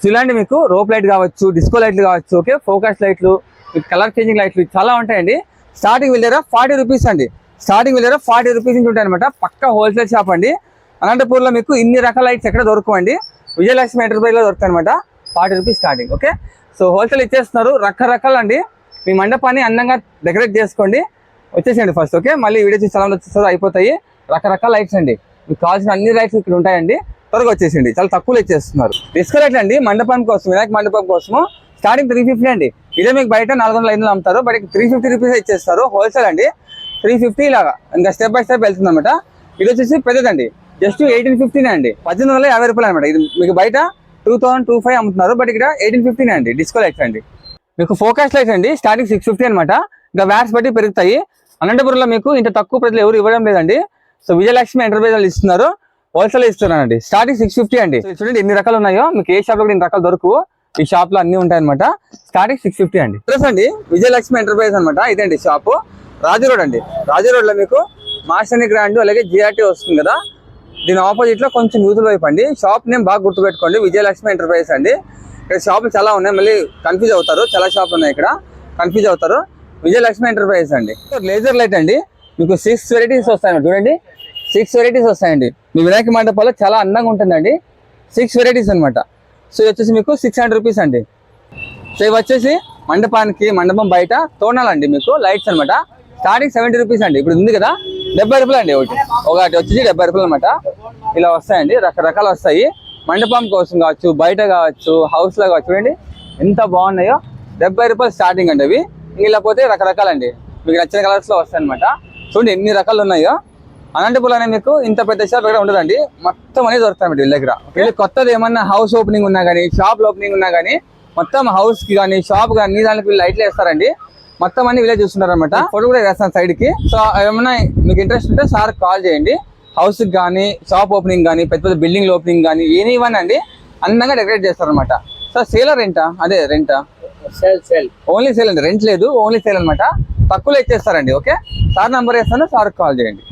So ఇలాంటి మీకు rope light కావచ్చు డిస్కో లైట్లు కావచ్చు ఓకే? ఫోకస్ లైట్లు కలర్ చేంజింగ్ లైట్లు చాలా ఉంటాయండి. స్టార్టింగ్ వెళ్ళారా ఫార్టీ రూపీస్ అండి. స్టార్టింగ్ వెళ్ళారా ఫార్టీ రూపీస్ నుంచి ఉంటాయి అనమాట పక్క హోల్సేల్ షాప్ అండి. అనంతపూర్లో మీకు ఇన్ని రకాల లైట్స్ ఎక్కడ దొరకవండి. విజయలక్ష్మి ఎంటర్ప్రైజ్లో దొరుకుతాయి అనమాట forty rupees starting okay? So wholesale ఇచ్చేస్తున్నారు. రకరకాల అండి. మీ మండపాన్ని అందంగా డెకరేట్ చేసుకోండి. వచ్చేసేయండి ఫస్ట్ ఓకే? మళ్ళీ వీడియో చూసి చాలా వచ్చేస్తారు అయిపోతాయి. రకరకాల లైట్స్ అండి. మీకు కావాల్సిన అన్ని లైట్స్ ఇక్కడ ఉంటాయండి. త్వరగా వచ్చేసిండి చాలా తక్కువలో ఇచ్చేస్తున్నారు. డిస్కో ఎట్లా అండి మండపం కోసం వినాయక మండపం కోసము. స్టార్టింగ్ త్రీ ఫిఫ్టీ అండి. ఇదే మీకు బయట నాలుగు వందల ఐదు అమ్ముతారు. బట్ త్రీ ఫిఫ్టీ రూపీస్ ఇచ్చేస్తారు. హోల్సేల్ అండి. త్రీ ఫిఫ్టీ లాగా ఇంకా స్టెప్ బై స్టెప్ వెళ్తుంది అనమాట ఇది వచ్చేసి పెద్దదండి. జస్ట్ ఎయిటీన్ ఫిఫ్టీనే అండి. పద్దెనిమిది వందల యాభై రూపాయలు అనమాట ఇది మీకు బయట టూ థౌసండ్ టూ ఫైవ్ అమ్ముతున్నారు. బట్ ఇక్కడ ఎయిటీన్ ఫిఫ్టీనే అండి. డిస్కో లైట్స్ అండి. మీకు ఫోకస్ లైట్స్ అండి. స్టార్టింగ్ సిక్స్ ఫిఫ్టీ అనమాట ఇంకా వ్యాట్స్ బట్టి పెరుగుతాయి. అనంతపురంలో మీకు ఇంత తక్కువ ప్రజలు ఎవరు ఇవ్వడం లేదండి. సో విజయలక్ష్మి ఎంటర్ప్రైజ్ వాళ్ళు ఇస్తున్నారు. హోల్సేల్ ఇస్తున్నానండి. స్టార్టింగ్ సిక్స్ ఫిఫ్టీ అండి. చూడండి ఎన్ని రకాలు ఉన్నాయో. మీకు ఏ షాప్లో కూడా ఇన్ని రకాలు దొరుకు. ఈ షాప్లో అన్ని ఉంటాయి అనమాట స్టార్టింగ్ సిక్స్ ఫిఫ్టీ అండి. అడ్రస్ అండి విజయలక్ష్మి ఎంటర్ప్రైజ్ అనమాట ఇదండి షాప్ రాజు రోడ్ అండి. రాజు రోడ్లో మీకు మాస్టర్ని గ్రాండ్ అలాగే జిఆర్టీ వస్తుంది కదా. దీని ఆపోజిట్లో కొంచెం యూతుల వైపు అండి. షాప్ నేమ్ బాగా గుర్తుపెట్టుకోండి. విజయలక్ష్మి ఎంటర్ప్రైజ్ అండి. ఇక్కడ షాపులు చాలా ఉన్నాయి. మళ్ళీ కన్ఫ్యూజ్ అవుతారు. చాలా షాపులు ఉన్నాయి ఇక్కడ. కన్ఫ్యూజ్ అవుతారు. విజయలక్ష్మి ఎంటర్ప్రైజ్ అండి. లేజర్ లైట్ అండి. మీకు సిక్స్ వెరైటీస్ వస్తాయండి చూడండి. సిక్స్ వెరైటీస్ వస్తాయండి. మీ వినాయక మండపాల్లో చాలా అందంగా ఉంటుందండి. సిక్స్ వెరైటీస్ అన్నమాట. సో వచ్చేసి మీకు సిక్స్ హండ్రెడ్ రూపీస్ అండి. సో ఇవి వచ్చేసి మండపానికి మండపం బయట తోరణాలండి మీకు లైట్స్ అన్నమాట. స్టార్టింగ్ సెవెంటీ రూపీస్ అండి. ఇప్పుడు ఉంది కదా డెబ్బై రూపాయలు అండి ఒకటి. ఒకటి వచ్చేసి డెబ్బై రూపాయలు అనమాట ఇలా వస్తాయండి రకరకాలు వస్తాయి. మండపం కోసం కావచ్చు బయట కావచ్చు హౌస్లో కావచ్చు చూడండి. ఎంత బాగున్నాయో. డెబ్బై రూపాయలు స్టార్టింగ్ అండి అవి. ఇలా పోతే రకరకాలండి. మీకు నచ్చిన కలర్స్లో వస్తాయి అనమాట చూడండి ఎన్ని రకాలు ఉన్నాయో. అనంతపురం అనే మీకు ఇంత పెద్ద షాప్ ఎక్కడ ఉండదండి. మొత్తం అనేది దొరుకుతాయి వీళ్ళ దగ్గర. వీళ్ళు కొత్తది ఏమన్నా హౌస్ ఓపెనింగ్ ఉన్నా కానీ షాప్ ఓపెనింగ్ ఉన్నా కానీ మొత్తం హౌస్కి కానీ షాప్ కానీ దానికి వీళ్ళు లైట్లు వేస్తారండి. మొత్తం అన్ని వీళ్ళే చూస్తున్నారు అనమాట ఫోటో కూడా వేస్తాను సైడ్కి. సో ఏమన్నా మీకు ఇంట్రెస్ట్ ఉంటే సార్ కాల్ చేయండి. హౌస్కి కానీ షాప్ ఓపెనింగ్ కానీ పెద్ద పెద్ద బిల్డింగ్ ఓపెనింగ్ కానీ ఏని ఇవన్నీ అండి అందంగా డెకరేట్ చేస్తారనమాట సో సేల్ రెంటా అదే రెంటా సేల్ సేల్ ఓన్లీ సేల్ అండి. రెంట్ లేదు ఓన్లీ సేల్ అనమాట తక్కువలో ఇచ్చేస్తారండి ఓకే సార్ నంబర్ వేస్తాను సార్ కాల్ చేయండి.